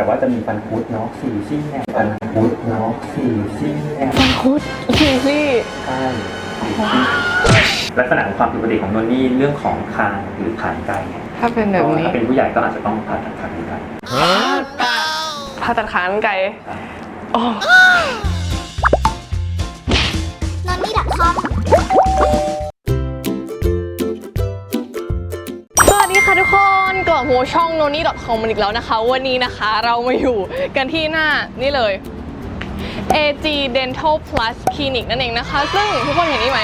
แต่ว่าจะมีฟันคุดเนาะสี่ซี่แนวฟันคุดเนาะสี่ซี่แนวฟังคุดคิวซี่ใช่สี่ซี่ลักษณะของความผิดปกติของนนนี่เรื่องของคางหรือฐานไกเนี่ยถ้าเป็นแบบนี้ถ้าเป็นผู้ใหญ่ก็อาจจะต้องผ่าตัดคางเหมือนกันผ่าตัดขานไก่โอ้นอนนี่ดักคอม คนกลับมาช่อง noni com มันอีกแล้วนะคะ วันนี้นะคะเรามาอยู่กันที่หน้านี่เลย AG Dental Plus Clinic นั่นเองนะคะ ซึ่งทุกคนเห็นนี่ไหม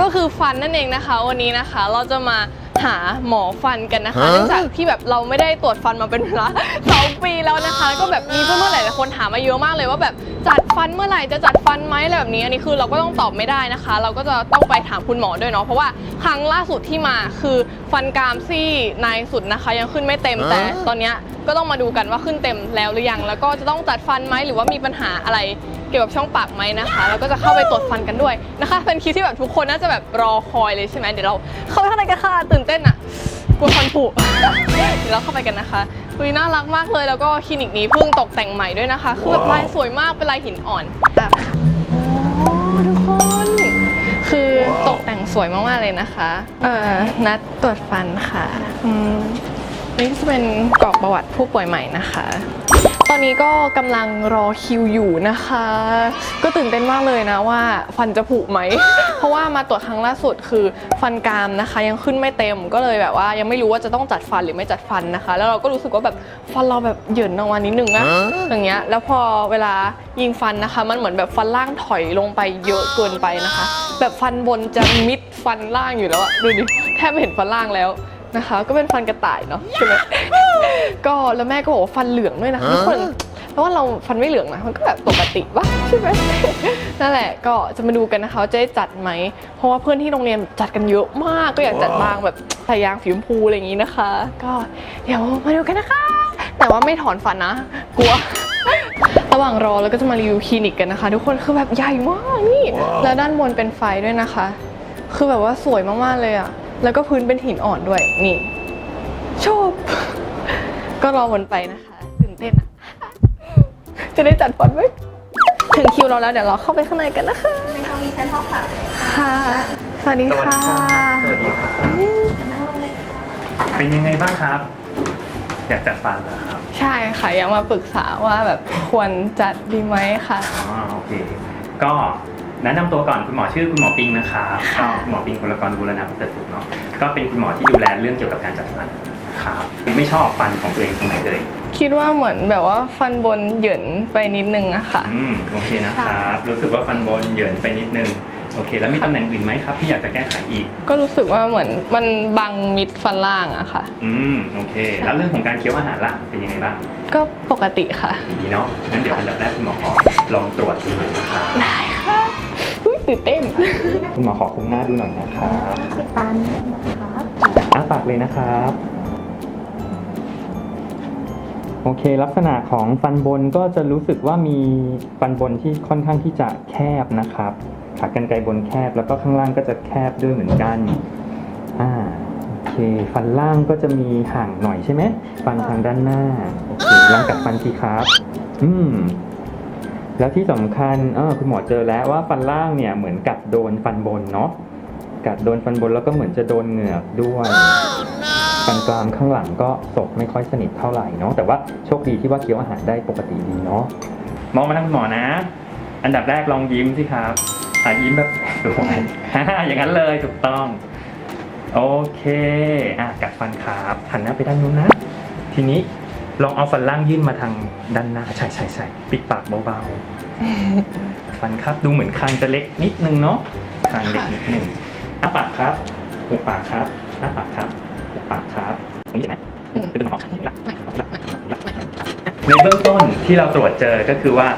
ก็คือฟันนั่นเองนะคะ วันนี้นะคะเราจะมา หาหมอฟันกันนะคะเนื่องจากที่แบบเราไม่ได้ตรวจฟันมาเป็นเวลาสองปีแล้วนะคะแล้วก็แบบมีเพื่อนๆหลายๆคนถามมาเยอะมากเลยว่าแบบจัดฟันเมื่อไหร่จะจัดฟันไหมอะไรแบบนี้อันนี้คือเราก็ต้องตอบไม่ได้นะคะ เราก็จะต้องไปถามคุณหมอด้วยเนาะเพราะว่าครั้งล่าสุดที่มาคือฟันกรามซี่ในสุดนะคะ ยังขึ้นไม่เต็มแต่ตอนเนี้ยก็ต้องมาดูกันว่าขึ้นเต็มแล้วหรือยัง แล้วก็จะต้องจัดฟันไหมหรือว่ามีปัญหาอะไร เกี่ยวกับช่องปากไหมนะคะแล้วก็จะเข้าไปตรวจฟันกันด้วยนะคะ เป็นคลิปที่แบบทุกคนน่าจะแบบรอคอยเลยใช่ไหมเดี๋ยวเราเข้าไปข้างในกันค่ะตื่นเต้นอะกลัวฟันผุเดี๋ยวเราเข้าไปกันนะคะคุยน่ารักมากเลยแล้วก็คลินิกนี้เพิ่งตกแต่งใหม่ด้วยนะคะคือแบบลายสวยมากเป็นลายหินอ่อนแบบโอ้ทุกคนคือตกแต่งสวยมากๆเลยนะคะ เอ่อนัดตรวจฟันค่ะอืมนี่จะเป็นกรอกประวัติผู้ป่วยใหม่นะคะ ตอนนี้ก็กำลังรอคิวอยู่นะคะ ก็ตื่นเต้นมากเลยนะว่าฟันจะผุไหม เพราะว่ามาตรวจครั้งล่าสุดคือฟันกรามนะคะ ยังขึ้นไม่เต็มก็เลยแบบว่ายังไม่รู้ว่าจะต้องจัดฟันหรือไม่จัดฟันนะคะ แล้วเราก็รู้สึกว่าแบบฟันเราแบบเหยินออกมานิดนึงนะอย่างเงี้ยแล้วพอเวลายิงฟันนะคะ มันเหมือนแบบฟันล่างถอยลงไปเยอะเกินไปนะคะ แบบฟันบนจะมิดฟันล่างอยู่แล้วอะดูดิแทบไม่เห็นฟันล่างแล้วนะคะ ก็เป็นฟันกระต่ายเนาะใช่ไหม ก็แล้วแม่ก็บอกว่าฟันเหลืองด้วยนะคะทุกคนเพราะว่าเราฟันไม่เหลืองนะมันก็แบบปกติวะใช่ไหมนั่นแหละก็จะมาดูกันนะคะว่าจะได้จัดไหมเพราะว่าเพื่อนที่โรงเรียนจัดกันเยอะมากก็อยากจัดบางแบบใส่ยางฝีมพูอะไรอย่างนี้นะคะ ก็เดี๋ยวมาดูกันนะคะ แต่ว่าไม่ถอนฟันนะ กลัวระหว่างรอแล้วก็จะมารีวิวคลินิกกันนะคะ ทุกคนคือแบบใหญ่มากนี่ แล้วด้านบนเป็นไฟด้วยนะคะ คือแบบว่าสวยมากๆเลยอะแล้วก็พื้นเป็นหินอ่อนด้วยนี่ชอบ ก็รอวนไปนะคะตื่นเต้นอะจะได้จัดฟันไหมถึงคิวเราแล้วเดี๋ยวเราเข้าไปข้างในกันนะคะในห้องนี้ชั้นห้องค่ะค่ะสวัสดีค่ะสวัสดีครับเป็นยังไงบ้างครับ อยากจัดฟันเหรอครับ ใช่ค่ะอยากมาปรึกษาว่าแบบควรจัดดีไหมค่ะอ๋อโอเค ก็แนะนำตัวก่อนคุณหมอชื่อคุณหมอปิงนะครับก็คุณหมอปิงกุลกรบุรณะประเสริฐสุขเนาะก็เป็นคุณหมอที่ดูแลเรื่องเกี่ยวกับการจัดฟัน ครับไม่ชอบฟันของตัวเองตรงไหนเลยคิดว่าเหมือนแบบว่าฟันบนเหยินไปนิดนึงอะค่ะ อืมโอเคนะครับ รู้สึกว่าฟันบนเหยินไปนิดนึงโอเค แล้วมีตำแหน่งอื่นไหมครับที่อยากจะแก้ไขอีก ก็รู้สึกว่าเหมือนมันบังมิดฟันล่างอะค่ะ อืมโอเค แล้วเรื่องของการเคี้ยวอาหารล่ะเป็นยังไงบ้างก็ปกติค่ะดีเนาะงั้นเดี๋ยวอันดับแรกคุณหมอขอลองตรวจดูหน่อยนะครับได้ค่ะอุ๊ยตื่นเต้นคุณหมอขอคุมหน้าดูหน่อยนะครับปันนะครับอ้าปากเลยนะครับ โอเค ลักษณะของฟันบนก็จะรู้สึกว่ามีฟันบนที่ค่อนข้างที่จะแคบนะครับขากรรไกรบนแคบแล้วก็ข้างล่างก็จะแคบด้วยเหมือนกันอ่าโอเค ฟันล่างก็จะมีห่างหน่อยใช่ไหมฟันทางด้านหน้าโอเคลองกัดฟันทีครับ อืมแล้วที่สำคัญเออคุณหมอเจอแล้วว่าฟันล่างเนี่ยเหมือนกัดโดนฟันบนเนาะกัดโดนฟันบนแล้วก็เหมือนจะโดนเหงือกด้วย กรามข้างหลังก็ศกไม่ค่อยสนิทเท่าไหร่เนาะแต่ว่าโชคดีที่ว่าเคี้ยวอาหารได้ปกติดีเนาะมองมาทางคุณหมอนะ อันดับแรกลองยิ้มสิครับอะยิ้มแบบสวยอย่างนั้นเลยถูกต้อง โอเคอะกัดฟันครับหันหน้าไปด้านนู้นนะ ทีนี้ลองเอาฟันล่างยื่นมาทางด้านหน้าใช่ใช่ใช่ปิดปากเบาๆ ฟันครับดูเหมือนคางจะเล็กนิดนึงเนาะคางเล็กนิดนึงอ้าปากครับหุบปากครับอ้าปากครับ ปากครับตรงนี้เห็นไหมเป็นหมอในเบื้องต้นที่เราตรวจเจอก็คือว่า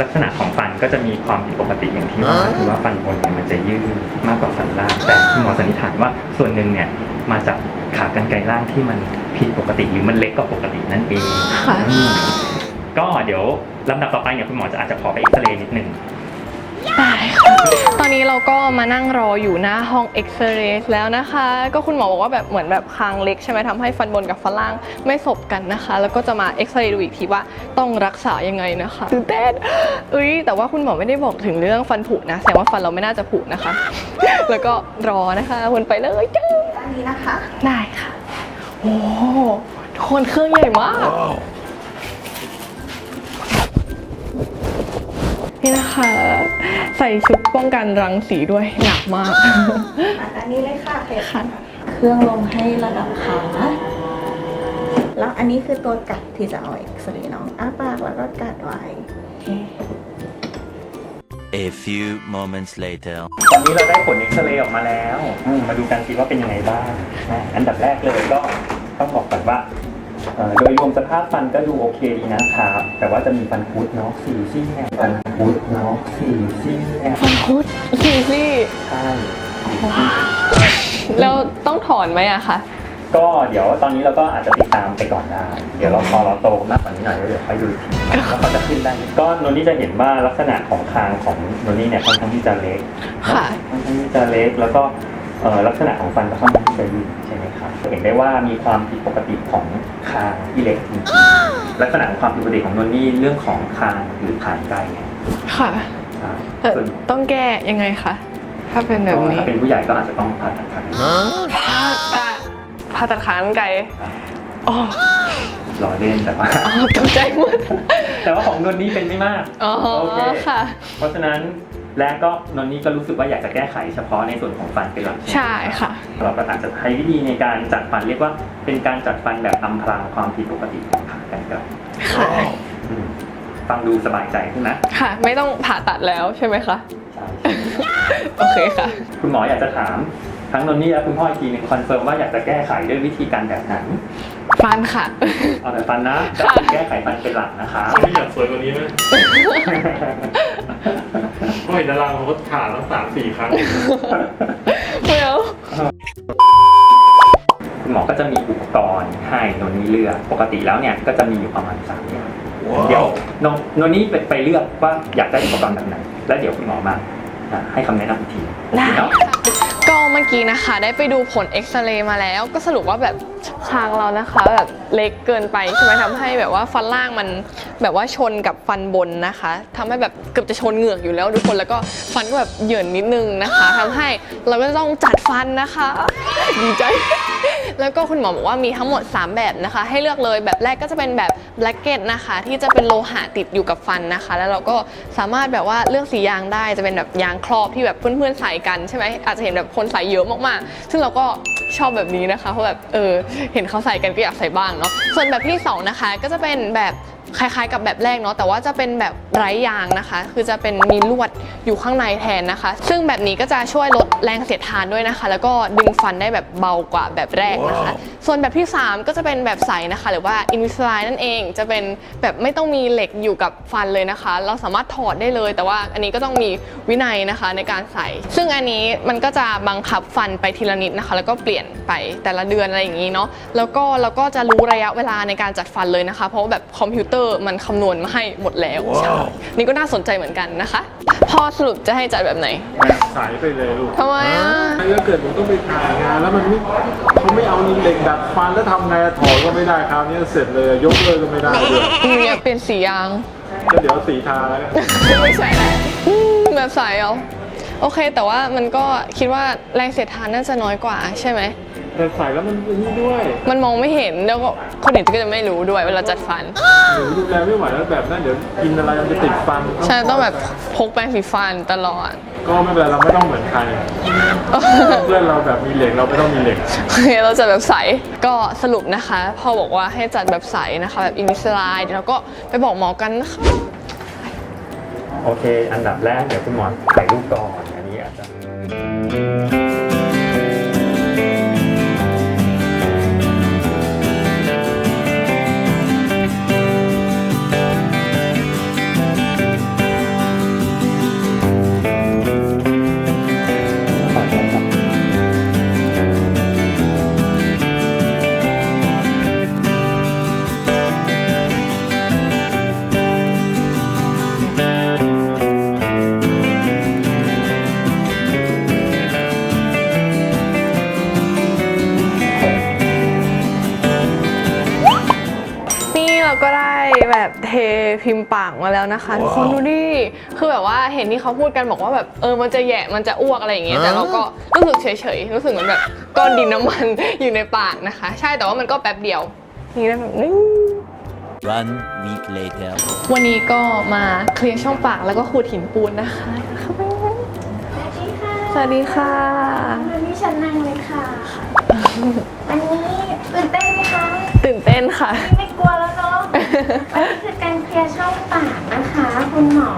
ลักษณะของฟันก็จะมีความผิดปกติอย่างที่ว่าคือว่าฟันบนเนี่ยมันจะยืดมากกว่าฟันล่างแต่คุณหมอสันนิษฐานว่าส่วนหนึ่งเนี่ยมาจากขากรรไกรล่างที่มันผิดปกติหรือมันเล็กกว่าปกตินั่นเองค่ะอืมก็เดี๋ยวลำดับต่อไปเนี่ยคุณหมอจะอาจจะขอไปเอ็กซเรย์นิดนึงได้ค่ะ ตอนนี้เราก็มานั่งรออยู่หน้าห้องเอ็กซเรย์แล้วนะคะ ก็คุณหมอบอกว่าแบบเหมือนแบบคางเล็กใช่ไหมทำให้ฟันบนกับฟันล่างไม่สบกันนะคะ แล้วก็จะมาเอ็กซเรย์ดูอีกทีว่าต้องรักษายังไงนะคะตื่นเต้นเอ้ยแต่ว่าคุณหมอไม่ได้บอกถึงเรื่องฟันผุนะแสดงว่าฟันเราไม่น่าจะผุนะคะ แล้วก็รอนะคะวนไปเลยจ้าอันนี้นะคะ ได้ค่ะโอ้โหทุกคนเครื่องใหญ่มาก นี่นะคะ ใส่ชุดป้องกันรังสีด้วยหนักมาก อันนี้เลยค่ะเพชรค่ะ เครื่องลงให้ระดับขาแล้วอันนี้คือตัวกัดที่จะเอาเอ็กซเรย์น้องอ้าปากแล้วก็กัดไว้ A few moments later. ตอนนี้เราได้ผลเอ็กซเรย์ออกมาแล้วอืมมาดูกันสิว่าเป็นยังไงบ้างอะอันดับแรกเลยก็ต้องบอกก่อนว่าเอ่อโดยรวมสภาพฟันก็ดูโอเคดีนะครับ แต่ว่าจะมีฟันคุดเนาะสี่ซี่แอบฟัน คุดเนาะสี่ซี่ฟันคุดซีซี่ใช่แล้วต้องถอนไหมอะคะ ก็เดี๋ยวตอนนี้เราก็อาจจะติดตามไปก่อนได้ เดี๋ยวเราพอเราโตมากกว่านี้หน่อยแล้วเดี๋ยวค่อยดูอีกทีแล้วเขาจะขึ้นได้ ก็โนนี่จะเห็นว่าลักษณะของคางของโนนี่เนี่ยค่อนข้างที่จะเล็กค่ะค่อนข้างที่จะเล็กแล้วก็เออลักษณะของฟันก็ค่อนข้างที่จะยืดใช่ไหมครับเห็นได้ว่ามีความผิดปกติของคางที่เล็กจริงๆลักษณะของความผิดปกติของโนนนี่เรื่องของคางหรือฐานไกลเนี่ย ค่ะใช่เอ่อส่วนต้องแก้ยังไงคะถ้าเป็นแบบนี้ถ้าเป็นผู้ใหญ่ก็อาจจะต้องผ่าตัดคางผ่าตัดผ่าตัดขานไก่อ๋อรอเล่นแต่ว่า อ๋อตกใจหมด แต่ว่าของโนนนี่เป็นไม่มากอ๋อโอเคค่ะ เพราะฉะนั้นแล้วก็นนนี่ก็รู้สึกว่าอยากจะแก้ไขเฉพาะในส่วนของฟันเป็นหลักใช่ค่ะ เราก็อาจจะใช้วิธีในการจัดฟันเรียกว่าเป็นการจัดฟันแบบอำพรางความผิดปกติของขากันครับค่ะ อืม ฟังดูสบายใจขึ้นนะ ค่ะ ไม่ต้องผ่าตัดแล้วใช่ไหมคะใช่โอเคค่ะ คุณหมออยากจะถามทั้งนนนี่และคุณพ่ออีกทีหนึงคอนเฟิร์มว่าอยากจะแก้ไขด้วยวิธีการแบบไหนฟันค่ะ เอาแต่ฟันนะจะค่ะแก้ไขฟันเป็นหลักนะคะ ไม่อยากสวยกว่านี้ไหมก็เห็นดาราเขาผ่าตั้งสามสี่ครั้ง เดี๋ยว คุณหมอก็จะมีอุปกรณ์ให้นนนี่เลือก ปกติแล้วเนี่ยก็จะมีอยู่ประมาณสามอย่าง เดี๋ยวนนนนนี่ไปไปเลือกว่าอยากได้อุปกรณ์แบบไหนแล้วเดี๋ยวคุณหมอมาอะให้คำแนะนำอีกทีได้เนาะ ก็เมื่อกี้นะคะ ได้ไปดูผลเอ็กซเรย์มาแล้ว ก็สรุปว่าแบบคางเรานะคะแบบเล็กเกินไปใช่ไหมทำให้แบบว่าฟันล่างมันแบบว่าชนกับฟันบนนะคะทำให้แบบเกือบจะชนเหงือกอยู่แล้วทุกคนแล้วก็ฟันก็แบบเหยินนิดนึงนะคะทำให้เราก็ต้องจัดฟันนะคะ ดีใจ แล้วก็คุณหมอบอกว่ามีทั้งหมด 3 แบบนะคะ ให้เลือกเลยแบบแรกก็จะเป็นแบบแบล็กเก็ตนะคะ ที่จะเป็นโลหะติดอยู่กับฟันนะคะ แล้วเราก็สามารถแบบว่าเลือกสียางได้จะเป็นแบบยางครอบที่แบบเพื่อนๆใส่กันใช่ไหมอาจจะเห็นแบบคนใส่เยอะมากๆ ซึ่งเราก็ชอบแบบนี้นะคะเพราะแบบเออเห็นเขาใส่กันก็อยากใส่บ้างเนาะส่วนแบบที่สองนะคะก็จะเป็นแบบ คล้ายๆ กับแบบแรกเนาะแต่ว่าจะเป็นแบบไร้ยางนะคะ คือจะเป็นมีลวดอยู่ข้างในแทนนะคะ ซึ่งแบบนี้ก็จะช่วยลดแรงเสียดทานด้วยนะคะ แล้วก็ดึงฟันได้แบบเบากว่าแบบแรกนะคะ ส่วนแบบที่ 3 ก็จะเป็นแบบใสนะคะ หรือว่า Invisalign นั่นเองจะเป็นแบบไม่ต้องมีเหล็กอยู่กับฟันเลยนะคะ เราสามารถถอดได้เลย แต่ว่าอันนี้ก็ต้องมีวินัยนะคะในการใส่ ซึ่งอันนี้มันก็จะบังคับฟันไปทีละนิดนะคะ แล้วก็เปลี่ยนไปแต่ละเดือนอะไรอย่างนี้เนาะแล้วก็เราก็จะรู้ระยะเวลาในการจัดฟันเลยนะคะ เพราะว่าแบบคอมพิวเตอร์มันคำนวณมาให้หมดแล้วใช่นี่ก็น่าสนใจเหมือนกันนะคะ พอสรุปจะให้จัดแบบไหนแบบสายไปเลยลูกทำไมอะถ้าเกิดผมต้องไปถ่ายงานแล้วมันไม่เขาไม่เอานี่เหล็กดัดฟันแล้วทำไงถอดก็ไม่ได้คราวนี้เสร็จเลยยกเลยก็ไม่ได้ด้วยหนูอยากเปลี่ยนสียาง ก็เดี๋ยวสีทาแล้วกัน ไม่ใช่แล้วอืมแบบใสเอาโอเค แต่ว่ามันก็คิดว่าแรงเสียดทานน่าจะน้อยกว่าใช่ไหม แต่ใส่แล้วมันนี่ด้วยมันมองไม่เห็นแล้วก็คนอื่นก็จะไม่รู้ด้วยเวลาจัดฟัน หนูดูแลไม่ไหวแล้วแบบนั้นเดี๋ยวกินอะไรมันจะติดฟันใช่ต้องแบบพกแปรงสีฟันตลอด ก็ไม่เป็นไรเราไม่ต้องเหมือนใคร เพื่อนเราแบบมีเหล็กเราไม่ต้องมีเหล็ก โอเคเราจะแบบใส ก็สรุปนะคะพ่อบอกว่าให้จัดแบบใสนะคะ แบบอินวิสไลด์แล้วก็ไปบอกหมอกันนะคะโอเค อันดับแรกเดี๋ยวคุณหมอถ่ายรูปก่อน อันนี้อาจจะ พิมพ์ปากมาแล้วนะคะทุกคนดูดิคือแบบว่าเห็นที่เขาพูดกันบอกว่าแบบเออมันจะแหยะมันจะอ้วกอะไรอย่างเงี้ยแต่เราก็รู้สึกเฉยๆรู้สึกเหมือนแบบก้อนดินน้ำมันอยู่ในปากนะคะ ใช่แต่ว่ามันก็แป๊บเดียวนี่ได้แบบนึง One week later. วันนี้ก็มาเคลียร์ช่องปากแล้วก็ขูดหินปูนนะคะเข้าไปเลยสวัสดีค่ะ สวัสดีค่ะ วันนี้ฉันนั่งเลยค่ะ อันนี้ นเต้นค่ะ ไม่กลัวแล้วเนาะอันนี้คือการเคลียร์ช่องปากนะคะ คุณหมอ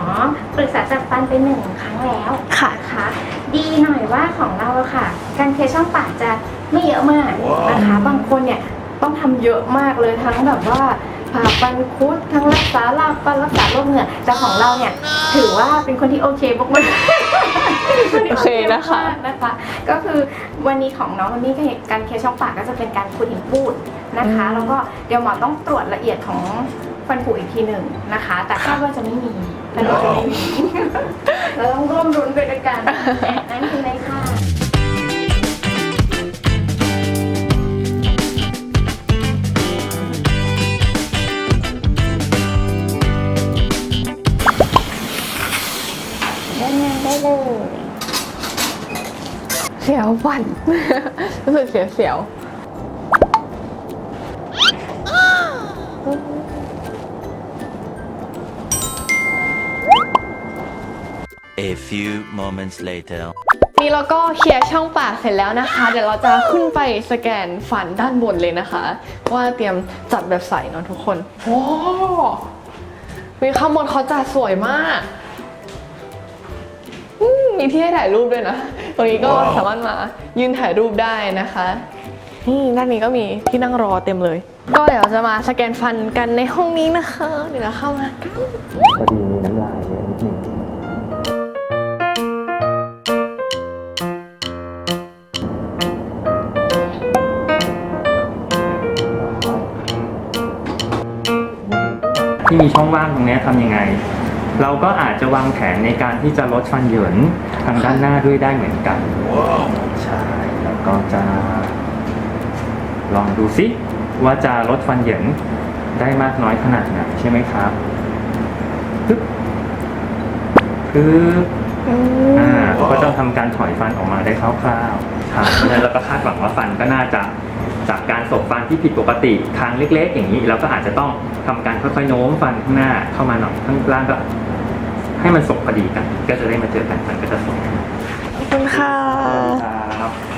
ปรึกษาจัดฟันไปหนึ่งครั้งแล้วค่ะนะคะดีหน่อยว่าของเราอะค่ะ การเคลียร์ช่องปากจะไม่เยอะมากนะคะ บางคนเนี่ยต้องทำเยอะมากเลยทั้งแบบว่า ผ่าฟันคุดทั้งรักษาลากฟันรักษาโรคเหงื่อแต่ของเราเนี่ยถือว่าเป็นคนที่โอเคมากๆโอเคนะคะมากนะคะ ก็คือวันนี้ของน้องวันนี้การเคลียร์ช่องปากก็จะเป็นการขูดหินปูดนะคะ แล้วก็เดี๋ยวหมอต้องตรวจละเอียดของฟันผุอีกทีหนึ่งนะคะ แต่คาดว่าจะไม่มีฟันผุจะไม่มีเราต้องร่วมรุ้นไปด้วยกันนั่นคือเลยค่ะ เลย เสียวฟัน รู้สึกเสียวเสียว A few moments later. นี่เราก็เคลียร์ช่องปากเสร็จแล้วนะคะ เดี๋ยวเราจะขึ้นไปสแกนฟันด้านบนเลยนะคะ ว่าเตรียมจัดแบบใส่เนาะทุกคน โอ้มีข้างบนเขาจัดสวยมากอื มมีที่ให้ถ่ายรูปด้วยนะ ตรงนี้ก็สามารถมายืนถ่ายรูปได้นะคะ นี่ด้านนี้ก็มีที่นั่งรอเต็มเลย ก็เดี๋ยวจะมาสแกนฟันกันในห้องนี้นะคะ เดี๋ยวเราเข้ามากันพอดีมีน้ำลายเยอะนิดหนึ่งที่มีช่องว่างตรงเนี้ยทำยังไง เราก็อาจจะวางแผนในการที่จะลดฟันเหยินทางด้านหน้าด้วยได้เหมือนกันใช่แล้วก็จะ ลองดูซิว่าจะลดฟันเหยินได้มากน้อยขนาดไหนใช่ไหมครับปึ๊บปึ๊บอ่าเราก็จะทำการถอยฟันออกมาได้คร่าวๆครับเพราะฉะนั้นเราก็คาดหวังว่าฟันก็น่าจะจากการสบฟันที่ผิดปกติคางเล็ก ๆ อย่างนี้เราก็อาจจะต้องทำการค่อยๆโน้มฟันข้างหน้าเข้ามาหน่อยข้างล่างก็ ให้มันสบพอดีกัน ก็จะได้มาเจอกันฟันก็จะสบขอบคุณค่ะ ครับส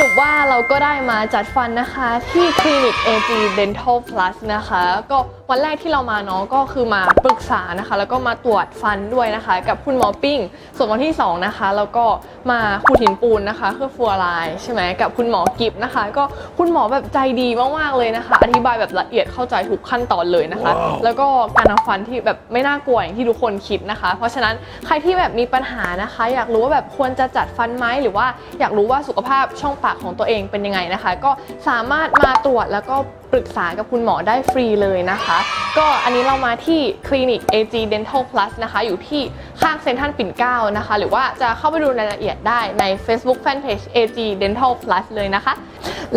รุปว่าเราก็ได้มาจัดฟันนะคะที่คลินิก AG Dental Plus นะคะ ก็วันแรกที่เรามาเนาะก็คือมาปรึกษานะคะ แล้วก็มาตรวจฟันด้วยนะคะ กับคุณหมอปิ้ง ส่วนวันที่ 2 นะคะ แล้วก็มาขูดหินปูนนะคะคือฟัวไลน์ใช่ไหมกับคุณหมอกิฟนะคะ ก็คุณหมอแบบใจดีมากๆเลยนะคะ อธิบายแบบละเอียดเข้าใจทุกขั้นตอนเลยนะคะ แล้วก็การทำฟันที่แบบไม่น่ากลัวอย่างที่ทุกคนคิดนะคะ เพราะฉะนั้นใครที่แบบมีปัญหานะคะ อยากรู้ว่าแบบควรจะจัดฟันไหมหรือว่าอยากรู้ว่าสุขภาพช่องปะของตัวเองเป็นยังไงนะคะ ก็สามารถมาตรวจแล้วก็ ปรึกษากับคุณหมอได้ฟรีเลยนะคะ ก็อันนี้เรามาที่คลินิก AG Dental Plus นะคะ อยู่ที่ข้างเซ็นทรัลปิ่นเกล้านะคะ หรือว่าจะเข้าไปดูรายละเอียดได้ใน Facebook Fanpage AG Dental Plus เลยนะคะ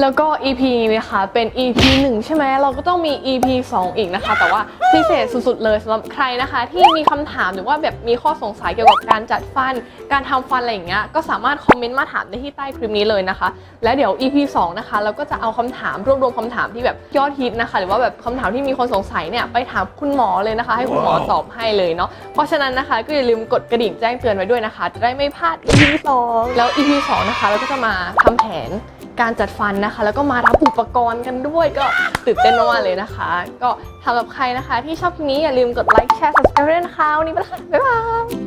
แล้วก็ EP นี้นะคะ เป็น EP 1 ใช่ไหมเราก็ต้องมี EP 2 อีกนะคะ แต่ว่าพิเศษสุดๆเลยสำหรับใครนะคะ ที่มีคำถามหรือว่าแบบมีข้อสงสัยเกี่ยวกับการจัดฟัน การทำฟันอะไรอย่างเงี้ยก็สามารถคอมเมนต์มาถามได้ที่ใต้คลิปนี้เลยนะคะ แล้วเดี๋ยว EP 2 นะคะ เราก็จะเอาคำถามรวบรวมคำถามที่แบบยอดฮิตนะคะ หรือว่าแบบคำถามที่มีคนสงสัยเนี่ยไปถามคุณหมอเลยนะคะ ให้คุณหมอตอบให้เลยเนาะเพราะฉะนั้นนะคะก็อย่าลืมกดกระดิ่งแจ้งเตือนไว้ด้วยนะคะ จะได้ไม่พลาด EP 2แล้ว EP 2นะคะเราก็จะมาทำแผนการจัดฟันนะคะ แล้วก็มารับอุปกรณ์กันด้วยก็ตื่นเต้นมากๆเลยนะคะ ก็สำหรับใครนะคะ ที่ชอบคลิปนี้อย่าลืมกดไลค์แชร์ subscribe ด้วยนะคะวันนี้ไปแล้วค่ะบ๊ายบาย